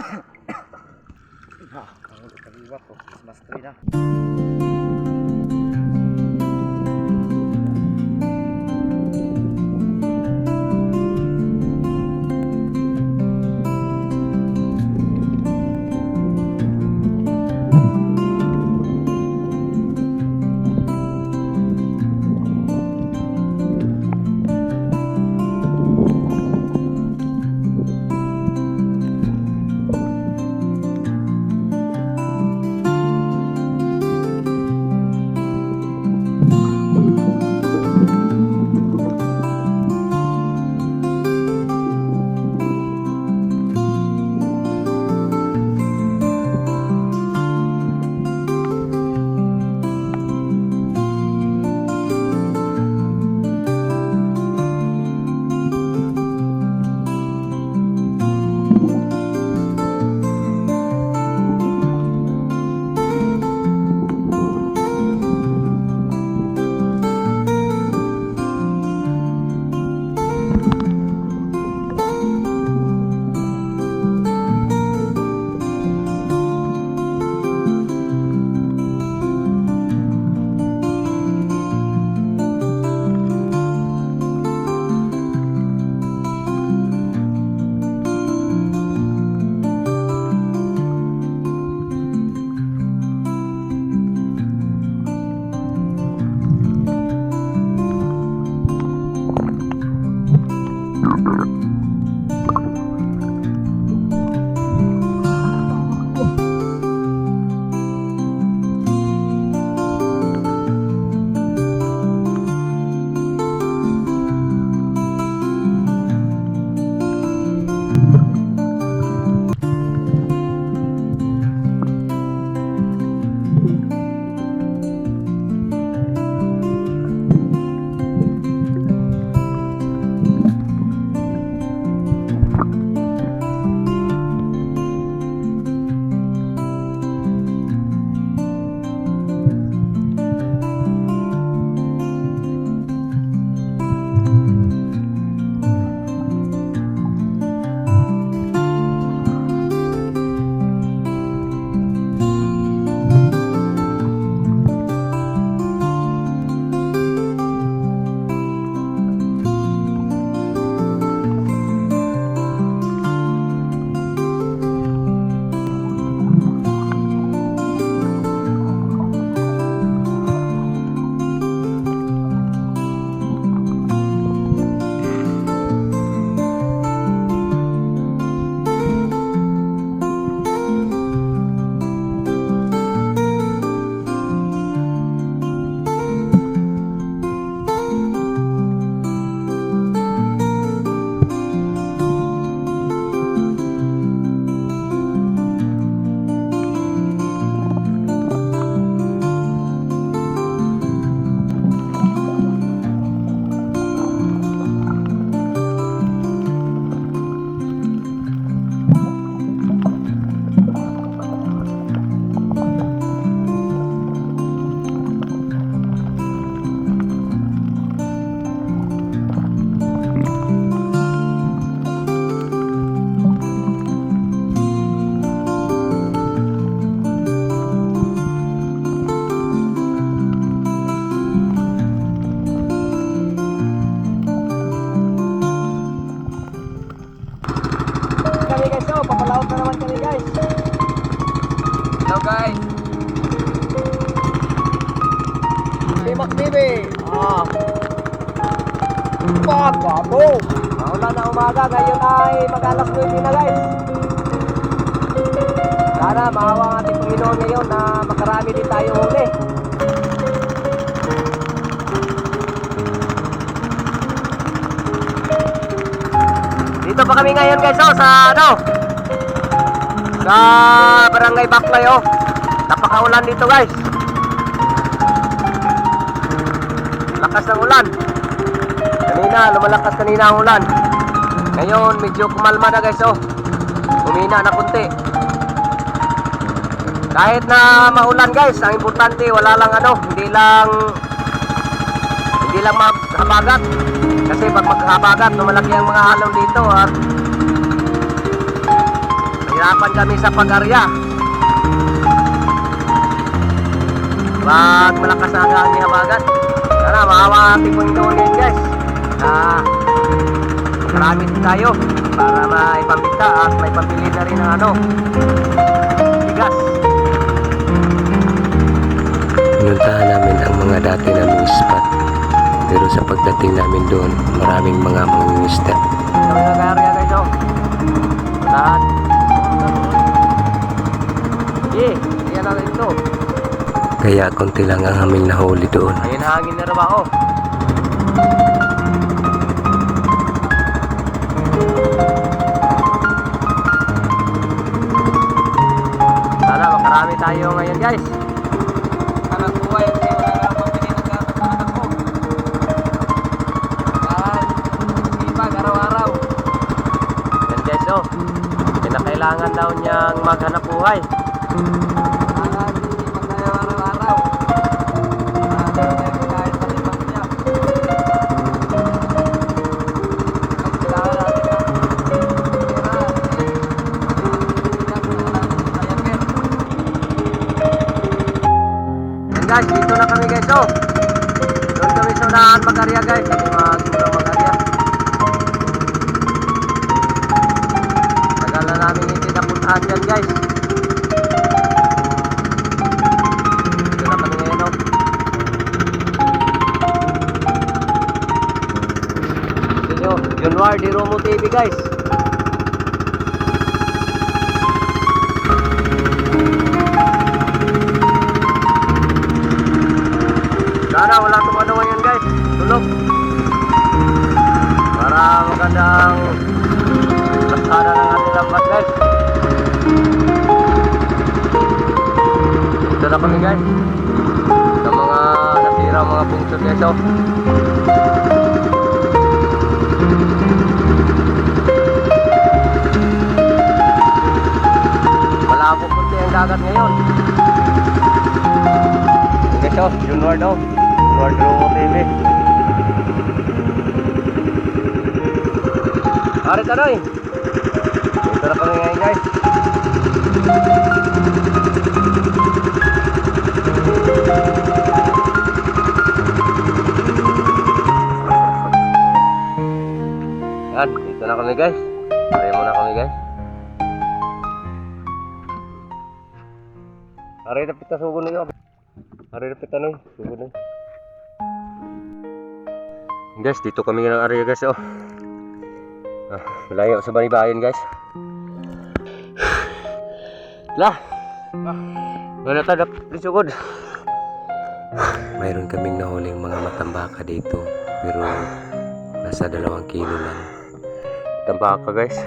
Ah, ang kaliwat ko. Mas three na. TV. Ah. Pagkabo. Maulan na umaga, ngayon ay mag-alas 9 na guys. Sana maawa ang ating Panginoon ngayon na makarami din tayo huli. Dito pa kami ngayon guys oh, sa ano? Sa Barangay Baklay oh. Napakaulan dito guys. Lakas ng ulan. Kanina, lumalakas kanina ang ulan. Ngayon, medyo kumalma na guys oh. Humina na kunti. Kahit na maulan guys, ang importante wala lang ano, hindi lang hindi lang maghabagat. Kasi pag maghabagat, lumalaki ang mga halaw dito at hirapan kami sa pag-arya. Pag malakas na ang habagat. Sana ating Panginoon ngayon guys. Na marami din tayo para maipambita at maipambili na rin ng ano, bigas. Pinuntahan namin ang mga dati naming spot. Pero sa pagdating namin doon, maraming mga mangingisda. Kami nag-arya guys oh. Lahat. Eh, yan lang ito. Kaya konti lang ang aming nahuli doon. Ayun hangin na raw oh. Sana makarami tayo ngayon guys. Anak buhay kasi wala na akong pili guys oh. Doon kami sa unahan mag-arya guys. Hindi magulong mag-arya. Tagal na namin hindi napuntahan dyan guys. Dito na kami ngayon oh. Dito nyo, Junwar di Romo guys. Sana wala itong ano ngayon guys. Tulog. Para magandang laksada ng ating lambat guys. Dito na kami guys. Sa mga nasira mga bungsod guys oh. Malabo puti ang dagat ngayon. Guys oh, Junward oh. Junward Romo TV. Ari tanoy. Dito na kami ngayon guys. Yan, dito na kami guys. Ari muna kami guys. Ari na pita sugo ninyo. Ari na pita noy, sugo. Guys, dito kami ng area guys oh. Ah, layo sa banibayan guys. Lah. Ah, wala ta dap sugod. Mayroon kaming nahuling mga matambaka dito. Pero nasa dalawang kilo lang. Tambaka guys.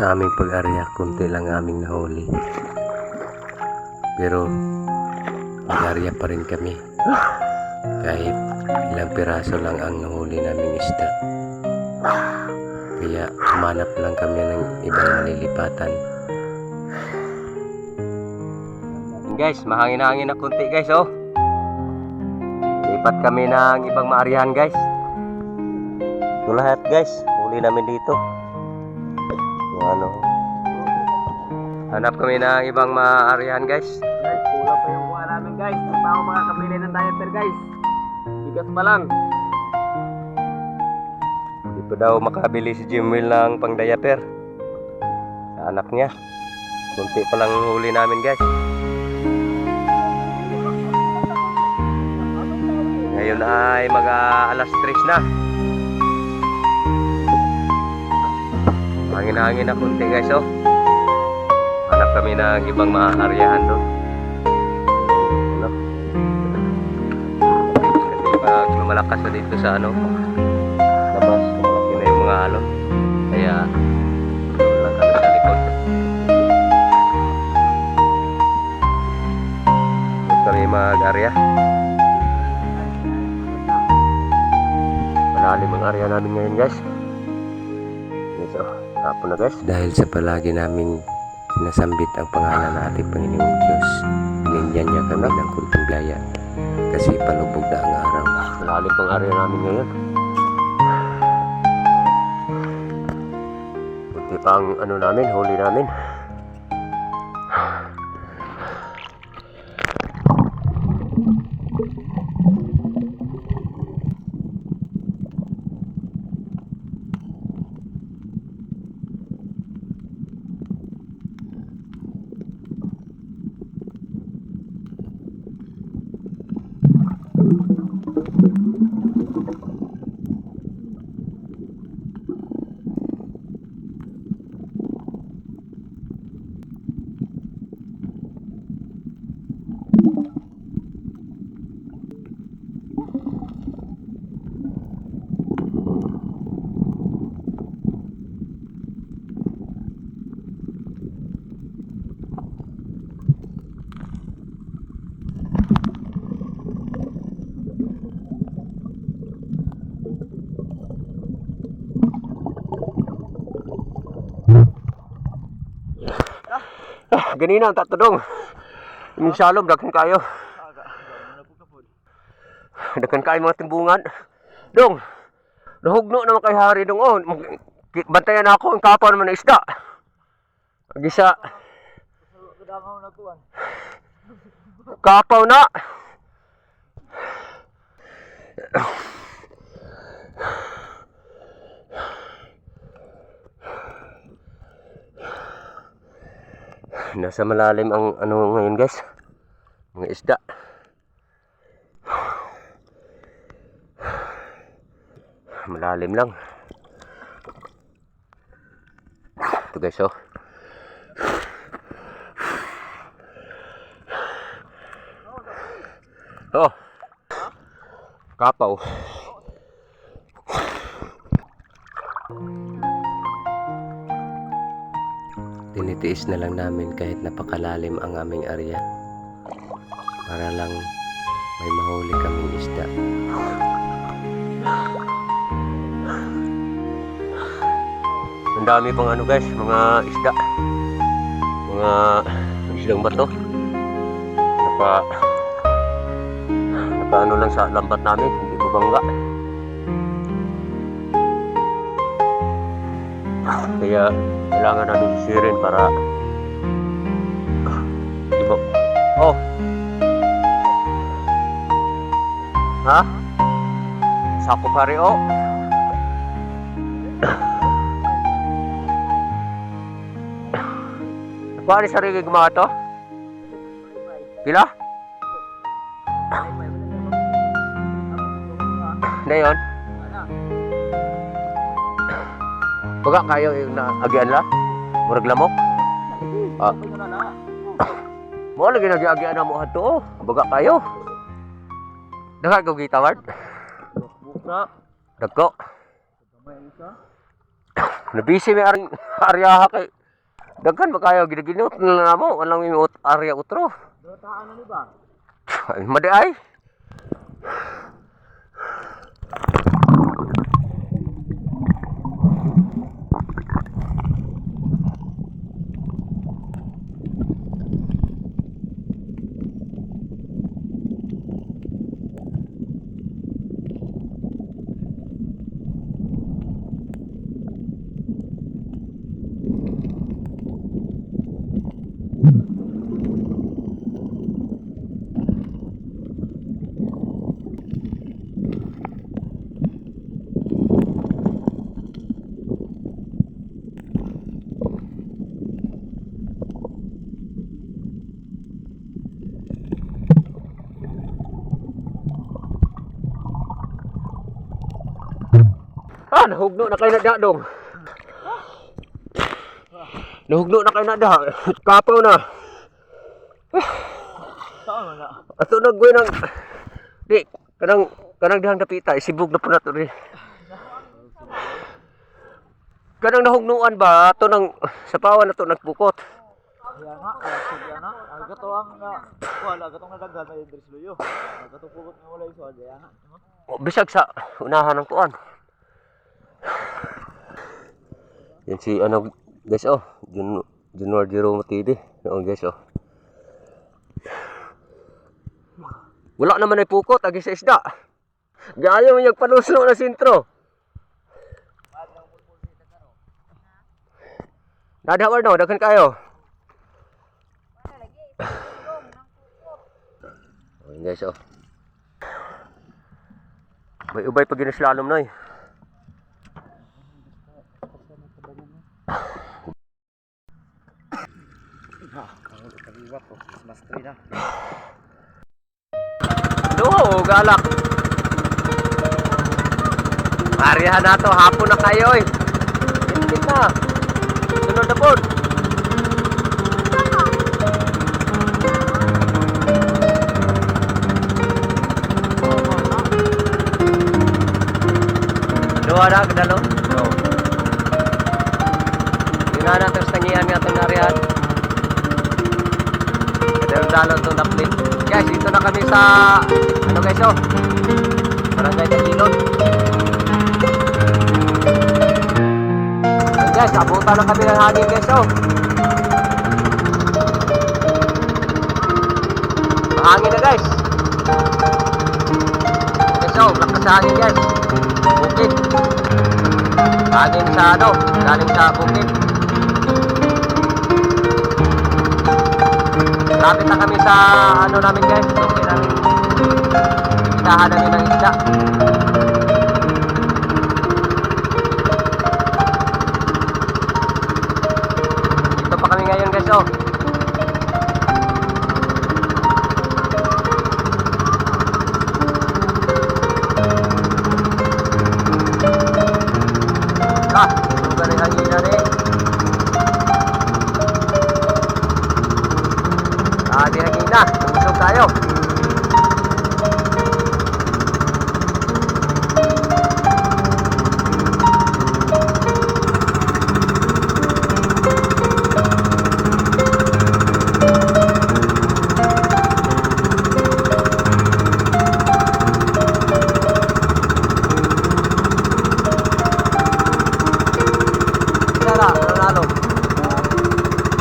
Sa aming pag-arya, konti lang aming nahuli. Pero mag-arya pa rin kami. Kahit ilang piraso lang ang nahuli naming isda. Kaya humanap lang kami ng ibang malilipatan. Guys, mahangin-hangin na kunti guys oh. Lipat kami ng ibang maarihan guys. Ito lahat guys, huli namin dito. Yung ano. Hanap kami ng ibang maarihan guys. Guys, kulang pa yung kuha namin guys. Hindi pa ako makakabili ng diaper guys. Bigas pa lang. Dito daw makabili si Jimwil ng pang diaper sa anak niya. Kunti pa lang huli namin guys. Ngayon ay mag ah, alas 3 na. Hangin-hangin na kunti guys oh. Hanap kami ng ibang maaryahan doon. Ano? Kasi pag lumalakas na dito sa ano, labas, malaki na yung mga alon. Kaya, lang kami sa likod. Doon kami mag-area. Malalim ang area namin ngayon guys. Yes, oh. Tapon na guys. Dahil sa palagi naming sinasambit ang pangalan ng ating Panginoong Diyos, binigyan niya kami ng kunting biyaya kasi palubog na ang araw. Malalim ang area namin ngayon. Kunti pa ang ano namin, huli namin. Ah, ganina ang tatudong. Yung salom, daghan kayo. Daghan kayo mga timbungan. Dong, nahugno naman kay Hari dong. Oh, bantayan ako ang kapan naman ng isda. Gisa. Kapaw na. Nasa malalim ang ano ngayon guys. Mga isda. Malalim lang. Ito guys oh. Oh. Kapaw. Tinitiis na lang namin kahit napakalalim ang aming area para lang may mahuli kaming isda. Ang dami pang ano guys, mga isda. Mga isdang bato. Naka naka ano lang sa lambat namin, hindi ko bangga. Kaya kailangan namin sisirin para Iba. Oh. Ha? Sako pare oh. Ni sarili gumawa to? Pila? Na yun? Baga kayo yung naagian la? Murag lamok? Ah. Mo lagi nag-agian na mo ato. Baga kayo. Daga ko gitawad. Buka. Dagko. Nabisi may aring aryaha kay Daghan ba kayo ginaginot na lang mo walang ut area utro. Dotaan na ni ba? Madi ay. Yan, hugno na kayo na da dong. Nahugno na kayo na da. Kapaw na. Saan na? Ato naggoy ng Di, kanang kanang dihang dapita isibog na po nato rin. Kanang nahugnuan ba ato nang sa pawan na to nagbukot. Yan na, alasog yan na. Agato ang na, wala, agatong nadaghan na yung Dres Luyo. Agatong nga wala yung suwad, na. Bisag sa unahan ng kuan. Yan si ano guys oh, Jun Junor Jero Matidi. Noon guys oh. Wala naman ay pukot agi sa isda. Gayo yung panuslo na sintro. Nadawar no, daghan kayo. Oh, yun guys oh. May ubay pag ginaslalom na eh. No, galak. Marihan na to, hapon na kayo eh. Itkit na. Sunod na po. Dua na, kadalo. No. Na natin sa tangian nga itong narihan. Kadalo dalo itong naplit. Guys, dito na kami sa, ano guys oh? Barangay Tagilon. Ayan guys, abutan na kami ng hangin guys oh. Mahangin na guys. Guys oh, lakas sa hangin guys. Bukid. Hangin sa ano, galing sa bukid. Lapit na kami sa ano namin guys. Okay namin. Inahan namin ng isda.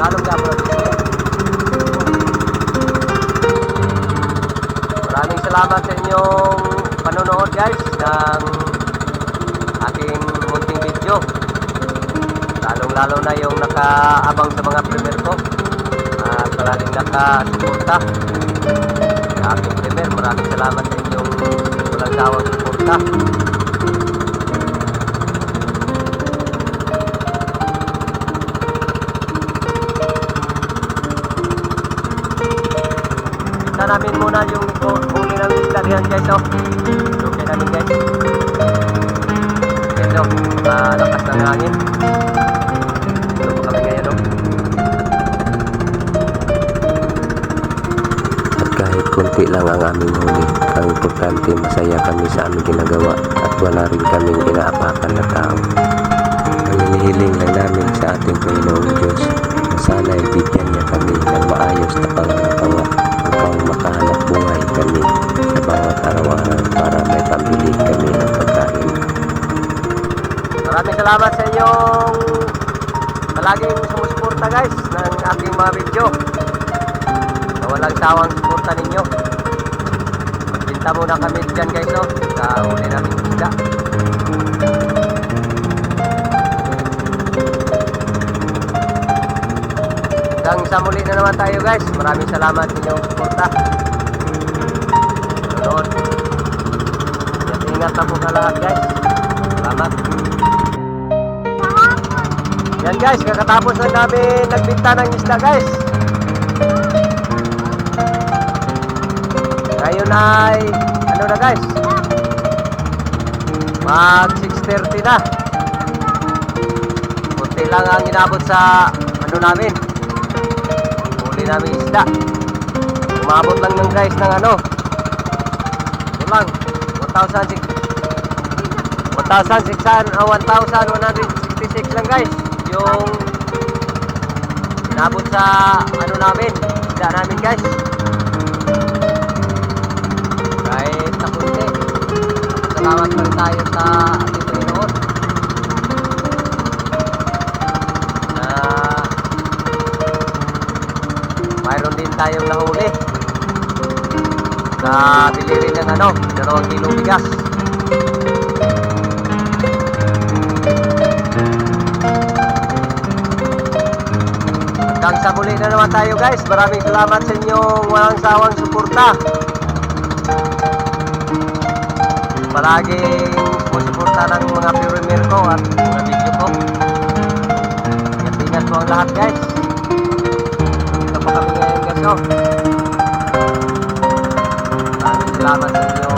Nanalo ka bro. Maraming salamat sa inyong panonood guys ng aking munting video. Lalong lalo na yung nakaabang sa mga premier ko. At maraming nakasuporta sa aking premier. Maraming salamat sa inyong walang sawang suporta. Namin muna yung hu- huli isda diyan guys oh. Okay namin guys. Guys oh, malakas ng hangin. Dito po kami ngayon oh. At kahit konti lang ang aming huli, ang importante masaya kami sa aming ginagawa at wala rin kaming inaapakan na tao. Ang hinihiling lang namin sa ating Panginoong Diyos na sana'y bigyan niya kami ng maayos na pangangatawa salamat sa inyong palaging sumusuporta guys ng aking mga video. Na walang sawang suporta ninyo. Magpinta muna kami dyan guys oh. Sa huli namin isda. Hanggang sa muli na naman tayo guys. Maraming salamat sa inyong suporta. Noon. Ingat na po sa lahat guys. Salamat. Yan guys, kakatapos na namin nagbinta ng isda guys. Ngayon ay, ano na guys? Mag 6.30 na. lang ang inabot sa ano namin. Huli namin isda. Umabot lang ng guys ng ano. Ito lang. 1,600 1,600 ah, 1,166 lang guys. Yung inabot sa ano namin. Isda namin guys. Kahit na kunti. Salamat pa rin tayo sa ating Panginoon. Na mayroon din tayong nahuli. Na bili rin ng ano, dalawang kilong bigas. Na naman tayo guys. Maraming salamat sa inyong walang sawang suporta. Palaging sumusuporta ng mga premier ko at mga video ko. Ingat-ingat po ang lahat guys. Ito pa kami ngayon guys. Oh. Maraming salamat sa inyo